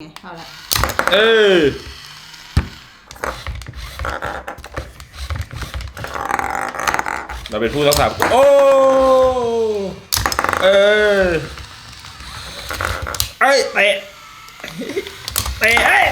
เอาละเออเราเป็นผู้รักษาโอ้เออเอ้ยเตะเตะเอ้ย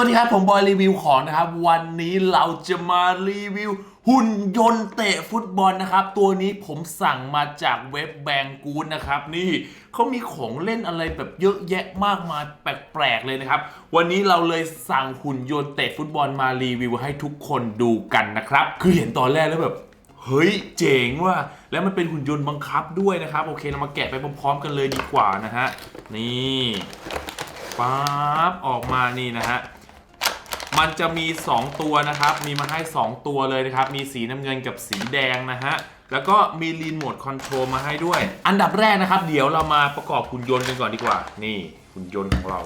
วัสดีครับ ผมบอยรีวิวของนะครับ วันนี้เราจะมารีวิว หุ่นยนต์เตะฟุตบอลนะครับ ตัวนี้ผมสั่งมาจากเว็บแบงกูนนะครับ นี่เขามีของเล่นอะไรแบบเยอะแยะมากมายแปลกๆเลยนะครับ วันนี้เราเลยสั่งหุ่นยนต์เตะฟุตบอลมารีวิวให้ทุกคนดูกันนะครับ คือเห็นตอนแรกแล้วแบบเฮ้ยเจ๋งว่ะแล้วมันเป็นหุ่นยนต์บังคับด้วยนะครับ โอเคเรามาแกะไปพร้อมๆ กันเลยดีกว่านะฮะนี่ปั๊บออกมานี่นะฮะ มันจะมี 2 ตัวนะครับ มีมาให้ 2 ตัวเลยนะครับ มีสีน้ำเงินกับสีแดงนะฮะ แล้วก็มีรีโมทคอนโทรลมาให้ด้วย อันดับแรกนะครับ เดี๋ยวเรามาประกอบหุ่นยนต์กันก่อนดีกว่า นี่หุ่นยนต์ของเรา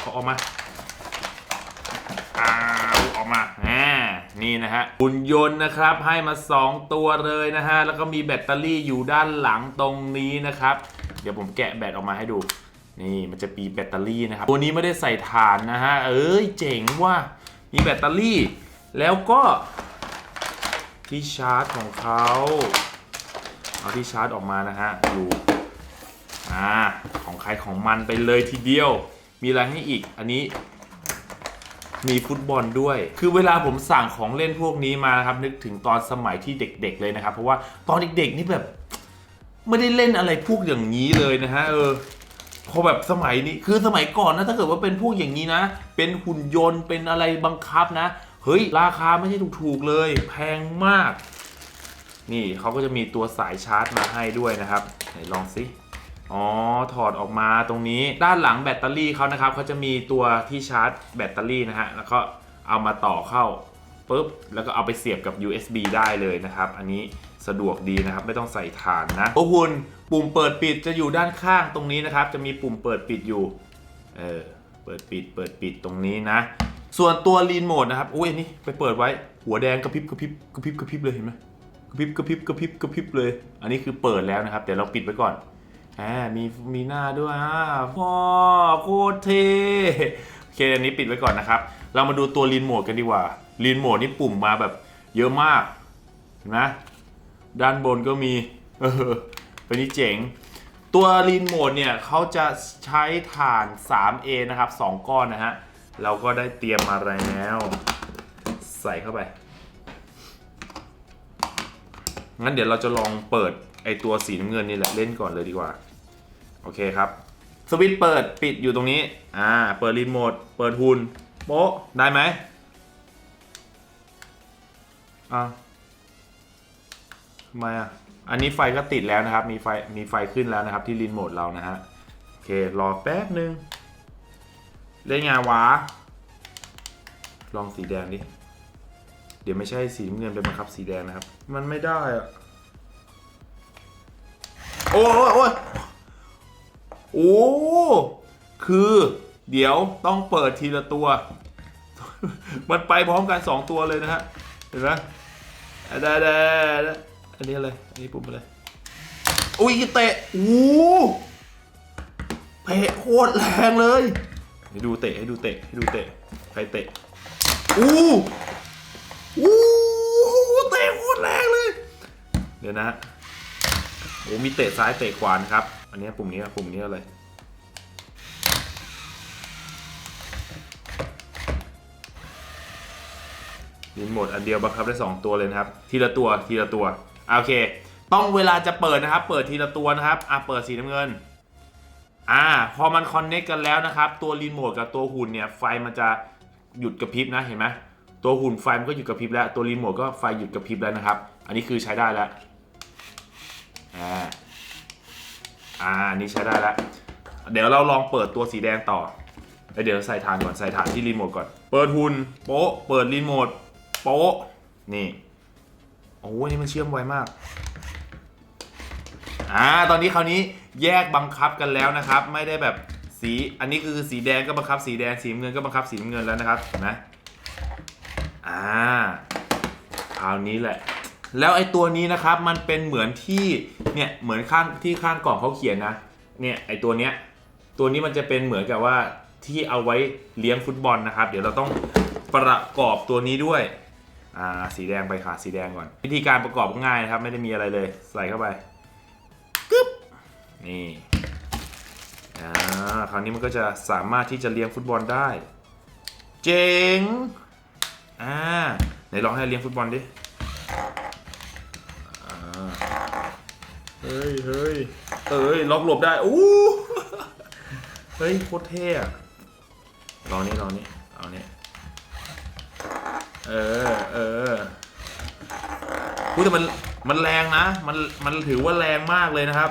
เอาออกมาอ้าวออกมาอ่านี่นะฮะหุ่นยนต์นะครับให้มา 2 ตัวเลยนะฮะ แล้วก็มีแบตเตอรี่อยู่ด้านหลังตรงนี้นะครับ เดี๋ยวผมแกะแบตออกมาให้ดู นี่มันจะมีแบตเตอรี่นะครับ ตัวนี้ไม่ได้ใส่ถ่านนะฮะ เอ้ยเจ๋งว่ะมีแบตเตอรี่ แล้วก็ที่ชาร์จของเขาเอาที่ชาร์จออกมานะฮะดูอ่าของใครของมันไปเลยทีเดียว มีอะไรให้อีกอันนี้มีฟุตบอลด้วย คือเวลาผมสั่งของเล่นพวกนี้มานะครับ นึกถึงตอนสมัยที่เด็กๆเลยนะครับ เพราะว่าตอนเด็กๆนี่แบบ ไม่ได้เล่นอะไรพวกอย่างนี้เลยนะฮะเออ พอแบบสมัยนี้คือสมัยก่อนนะถ้าเกิดว่าเป็นพวกอย่างนี้นะ เป็นหุ่นยนต์เป็นอะไรบังคับนะ เฮ้ย ราคาไม่ใช่ถูกๆเลย แพงมาก นี่เขาก็จะมีตัวสายชาร์จมาให้ด้วยนะครับไหนลองสิอ๋อ ถอดออกมาตรงนี้ด้านหลังแบตเตอรี่เขานะครับเขาจะมีตัวที่ชาร์จแบตเตอรี่นะฮะแล้วก็เอามาต่อเข้าปุ๊บแล้วก็เอาไปเสียบกับ USB ได้เลยนะครับ อันนี้ สะดวกดีนะครับ ไม่ต้องใส่ถ่านนะโอ้คุณปุ่มเปิดปิดจะอยู่ด้านข้างตรงนี้นะครับ จะมีปุ่มเปิดปิดอยู่เออเปิดปิดเปิดปิดตรงนี้นะ ส่วนตัวรีโมทนะครับอุ้ยนนี้ไปเปิดไว้หัวแดงกระพริบกระพริบกระพริบกระพริบเลยเห็นไหมกระพริบกระพริบกระพริบกระพริบเลย อันนี้คือเปิดแล้วนะครับเดี๋ยวเราปิดไว้ก่อนอ่ามีมีหน้าด้วยอ่าพ่อโคตรเท่โอเคอันนี้ปิดไว้ก่อนนะครับ เรามาดูตัวรีโมทกันดีกว่ารีโมทนี่ปุ่มมาแบบเยอะมากเห็นไหม ด้านบนก็มีเออตัวนี้เจ๋ง ตัวรีโมทเนี่ยเขาจะใช้ถ่าน 3A นะครับ 2 ก้อนนะฮะ เราก็ได้เตรียมมาแล้ว ใส่เข้าไป งั้นเดี๋ยวเราจะลองเปิดไอตัวสีน้ำเงินนี่แหละ เล่นก่อนเลยดีกว่า โอเคครับ สวิตช์เปิดปิดอยู่ตรงนี้ อ่า เปิดรีโมท เปิดหุ่นโป๊ะ ได้ไหมอ่า ทำไมอะ อันนี้ไฟก็ติดแล้วนะครับ มีไฟ มีไฟขึ้นแล้วนะครับที่รีโมทเรานะฮะ โอเค รอแป๊บนึง เล่นไงวะ ลองสีแดงดิ เดี๋ยวไม่ใช่สีน้ำเงินเป็นบังคับสีแดงนะครับ มันไม่ได้อะโอ้ยโอ้ยโอ้คือเดี๋ยวต้องเปิดทีละตัว มันไปพร้อมกันสองตัวเลยนะฮะ เห็นไหมได้ได้ได้ อันนี้อะไรอันนี้ปุ่มอะไรอุ้ยเตะโอ้เตะโคตรแรงเลยให้ดูเตะให้ดูเตะให้ดูเตะใครเตะอู้อู้เตะโคตรแรงเลย เดี๋ยวนะฮะโอ้มีเตะซ้ายเตะขวานะครับ อันนี้ปุ่มนี้ครับปุ่มนี้อะไรรีโมทอันเดียวบังคับได้ 2 ตัวเลยนะครับ ทีละตัวทีละตัวอะ โอเค ต้องเวลาจะเปิดนะครับ เปิดทีละตัวนะครับ อะเปิดสีน้ำเงิน อ่า พอมันคอนเน็กกันแล้วนะครับ ตัวรีโมทกับตัวหุ่นเนี่ย ไฟมันจะหยุดกระพริบนะ เห็นไหมตัวหุ่นไฟมันก็หยุดกระพริบแล้ว ตัวรีโมทก็ไฟหยุดกระพริบแล้วนะครับ อันนี้คือใช้ได้แล้ว อ่า อ่านี่ใช้ได้แล้ว เดี๋ยวเราลองเปิดตัวสีแดงต่อเอ้ยเดี๋ยวใส่ฐานก่อน ใส่ฐานที่รีโมทก่อน เปิดหุ่นโป๊ะ เปิดรีโมทโป๊ะ นี่ โอ้ยนี่มันเชื่อมไวมาก อ่า ตอนนี้คราวนี้แยกบังคับกันแล้วนะครับ ไม่ได้แบบสี อันนี้คือสีแดงก็บังคับสีแดง สีเงินก็บังคับสีเงินแล้วนะครับเห็นไหมอ่า คราวนี้แหละ แล้วไอ้ตัวนี้นะครับ มันเป็นเหมือนที่ เนี่ย เหมือนข้างที่ข้างกล่องเขาเขียนนะ เนี่ย ไอตัวเนี้ย ตัวนี้มันจะเป็นเหมือนกับว่าที่เอาไว้เลี้ยงฟุตบอลนะครับ เดี๋ยวเราต้องประกอบตัวนี้ด้วย อ่าสีแดงไปค่ะสีแดงก่อน วิธีการประกอบก็ง่ายนะครับ ไม่ได้มีอะไรเลยใส่เข้าไปกึ๊บนี่อ่าคราวนี้มันก็จะสามารถที่จะเลี้ยงฟุตบอลได้ เจ๋งอ่าไหนลองให้เลี้ยงฟุตบอลดิอ่าเฮ้ยเฮ้ยเอ้ยล็อกหลบได้อู้เฮ้ยโคตรเท่อะลองนี่ลองนี่เอาเนี่ เออ เออพูดแต่มัน มันแรงนะ มัน มันถือว่าแรงมากเลยนะครับ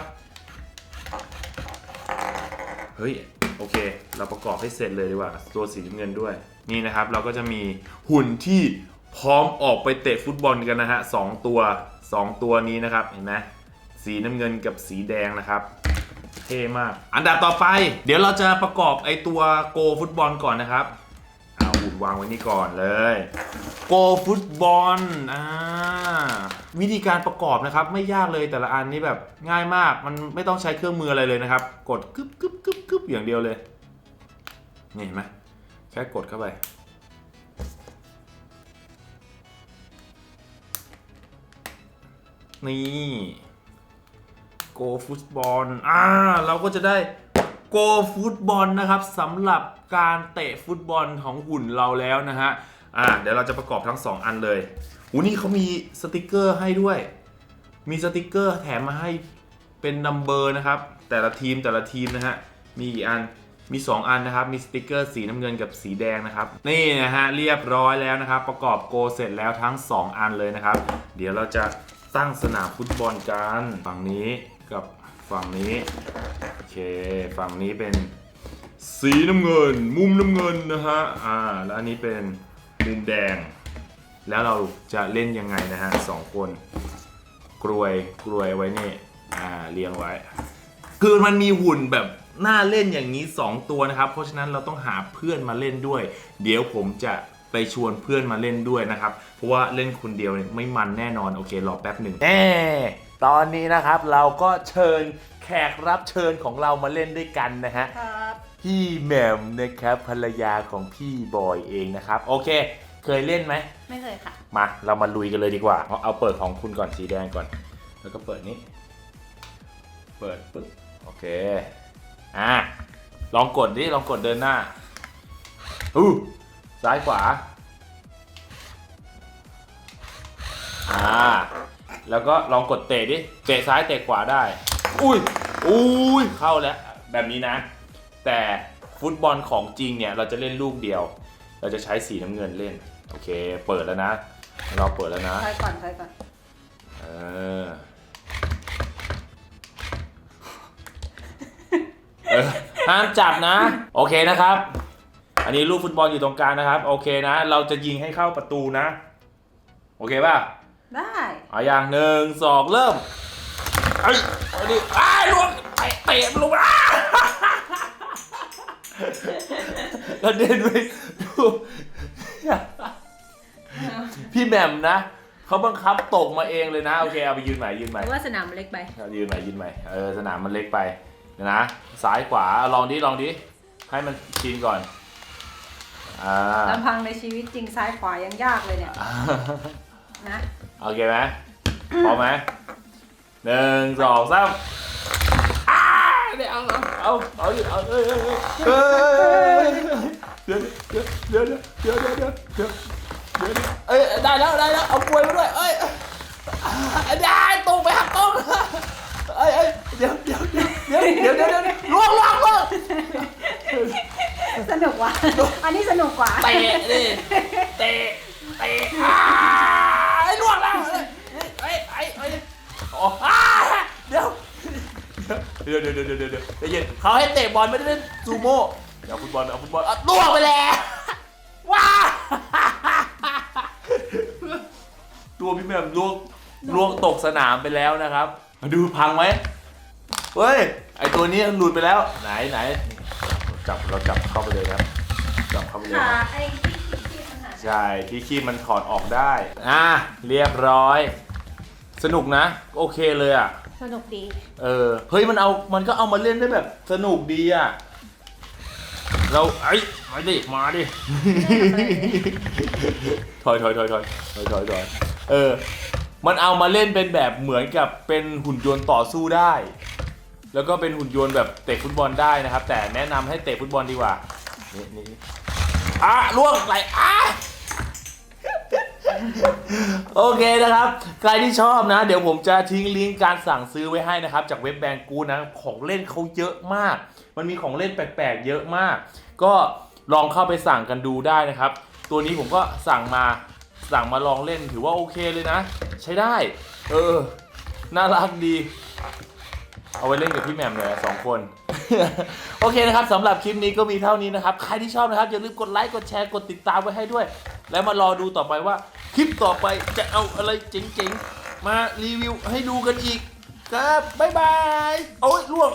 เฮ้ย โอเค เราประกอบให้เสร็จเลยดีกว่า ตัวสีน้ำเงินด้วย นี่นะครับ เราก็จะมีหุ่นที่พร้อมออกไปเตะฟุตบอลกันนะฮะสองตัวสองตัวนี้นะครับ เห็นไหมสีน้ำเงินกับสีแดงนะครับเท่มาก อันดับต่อไป เดี๋ยวเราจะประกอบไอตัวโกฟุตบอลก่อนนะครับ วางไว้นี่ก่อนเลยโกฟุตบอลอ่าวิธีการประกอบนะครับ ไม่ยากเลยแต่ละอันนี่แบบง่ายมากมันไม่ต้องใช้เครื่องมืออะไรเลยนะครับ กดกึ๊บกึ๊บกึ๊บกึ๊บอย่างเดียวเลยนี่เห็นไหมแค่กดเข้าไปนี่โกฟุตบอลอ่าเราก็จะได้ โกฟุตบอลนะครับสำหรับการเตะฟุตบอลของหุ่นเราแล้วนะฮะอ่าเดี๋ยวเราจะประกอบทั้ง 2 อันเลยอูนี่เขามีสติกเกอร์ให้ด้วย มีสติกเกอร์แถมมาให้เป็นนัมเบอร์นะครับ แต่ละทีมแต่ละทีมนะฮะมีกี่อันมี 2 อันนะครับ มีสติกเกอร์สีน้ำเงินกับสีแดงนะครับ นี่นะฮะเรียบร้อยแล้วนะครับ ประกอบโกเสร็จแล้วทั้ง 2 อันเลยนะครับ เดี๋ยวเราจะตั้งสนามฟุตบอลกัน ฝั่งนี้กับฝั่งนี้ เค ฝั่งนี้เป็นสีน้ำเงิน มุมน้ำเงินนะฮะ อ่า แล้วอันนี้เป็นมุมแดง แล้วเราจะเล่นยังไงนะฮะสองคนกลวยกลวยไว้นี่ อ่า เรียงไว้ คือมันมีหุ่นแบบน่าเล่นอย่างนี้ 2 ตัวนะครับ เพราะฉะนั้นเราต้องหาเพื่อนมาเล่นด้วย เดี๋ยวผมจะไปชวนเพื่อนมาเล่นด้วยนะครับ เพราะว่าเล่นคนเดียวเนี่ยไม่มันแน่นอน โอเค รอแป๊บหนึ่งแน่ตอนนี้นะครับเราก็เชิญ ขกรับเชิญของเรามาเล่นด้วยกันนะฮะครับพี่แหม่มนะครับภรรยาของพี่บอยเองนะครับ โอเค เคยเล่นไหมไม่เคยค่ะ มาเรามาลุยกันเลยดีกว่า เอาเอาเปิดของคุณก่อนสีแดงก่อน แล้วก็เปิดนี้ เปิดปึ๊บโอเคอะลองกดดิลองกดเดินหน้าอู้ซ้ายขวาอ่าแล้วก็ลองกดเตะดิเตะซ้ายเตะขวาได้ อุ้ยอุ้ยเข้าแล้วแบบนี้นะ แต่ฟุตบอลของจริงเนี่ยเราจะเล่นลูกเดียว เราจะใช้สีน้ำเงินเล่น โอเค เปิดแล้วนะ เราเปิดแล้วนะ ใช้ก่อนใช้ก่อนเออเออห้ามจับนะ โอเคนะครับ อันนี้ลูกฟุตบอลอยู่ตรงกลางนะครับ โอเคนะ เราจะยิงให้เข้าประตูนะ โอเคป่ะได้ เอาอย่างหนึ่งสองเริ่ม เอ้ยเอาดิอ้ายลวงเตะเตะมันลงมาอ้าแล้วเด่นไปดูพี่แหม่มนะ เขาบังคับตกมาเองเลยนะ โอเค เอาไปยืนใหม่ยืนใหหม่รือว่าสนามมันเล็กไปเอายืนใหม่ยืนใหม่เออสนามมันเล็กไปเดี๋ยวนะซ้ายขวาเอาลองดิลองดิให้มันชินก่อนอ่าลำพังในชีวิตจริงซ้ายขวายังยากเลยเนี่ยนะ โอเคไหมพร้อมไหม หนึ่งสองสามอ้าเดี๋ยวเอาเอาเอาเอาดิเอาเอ้ยเอ้ยเอ้ยเดี๋ยวเดี๋ยวเดี๋ยวเดี๋ยวเดี๋ยวเดี๋ยวเดี๋ยวเดี๋ยวเอ้ยได้แล้วได้แล้วเอากล้วยมาด้วยเอ้ยได้ตรงไปหักตรงเอ้ยเอ้ยเดี๋ยวเดี๋ยวเดี๋ยวเดี๋ยวเดี๋ยวเดี๋ยวเดี๋ยวล่วงล่วงล่วงสนุกว่ะอันนี้สนุกกว่าเตะดิเตะเตะอ้าไอ้ล่วงแล้วเอ้ยเอ้ยเอ้ยโอ้อ้าเดี๋ยวเดี๋ยวเดี๋ยวเดี๋ยวเดี๋ยวเดี๋ยวเดี๋ยวใจเย็นเขาให้เตะบอลไม่ได้เล่นซูโม่เดี๋ยวฟุตบอลเอาฟุตบอลอะล่วงไปแล้วว้าตัวพี่แหม่มล่วงล่วงตกสนามไปแล้วนะครับ มาดูพังไหมเฮ้ยไอตัวนี้หลุดไปแล้วไหนไหนจับเราจับเข้าไปเลยครับจับเข้าไปเลยนะไอ้ที่ที่มันหา ใช่ที่คีบมันถอดออกได้ อะ เรียบร้อย สนุกนะ โอเคเลยอะ สนุกดี เออ เฮ้ยมันเอา มันก็เอามาเล่นได้แบบสนุกดีอะ เราไอ้ยมาดิ มาดิ ถอยถอยถอยถอยถอยถอยถอยเออ มันเอามาเล่นเป็นแบบเหมือนกับเป็นหุ่นยนต์ต่อสู้ได้ แล้วก็เป็นหุ่นยนต์แบบเตะฟุตบอลได้นะครับ แต่แนะนำให้เตะฟุตบอลดีกว่า นี่นี่นี่อะล่วงไหลอะ โอเคนะครับ ใครที่ชอบนะ เดี๋ยวผมจะทิ้งลิงก์การสั่งซื้อไว้ให้นะครับ จากเว็บแบงกูนะ ของเล่นเขาเยอะมาก มันมีของเล่นแปลกๆ เยอะมาก ก็ลองเข้าไปสั่งกันดูได้นะครับ ตัวนี้ผมก็สั่งมาสั่งมาลองเล่นถือว่าโอเคเลยนะ ใช้ได้ เออ น่ารักดี เอาไว้เล่นกับพี่แหม่มเลยสองคน โอเคนะครับสำหรับคลิปนี้ก็มีเท่านี้นะครับ ใครที่ชอบนะครับอย่าลืมกดไลค์กดแชร์กดติดตามไว้ให้ด้วย แล้วมารอดูต่อไปว่า คลิปต่อไปจะเอาอะไรเจ๋งๆ มารีวิวให้ดูกันอีก ครับ บ๊ายบาย โอ้ยล่วง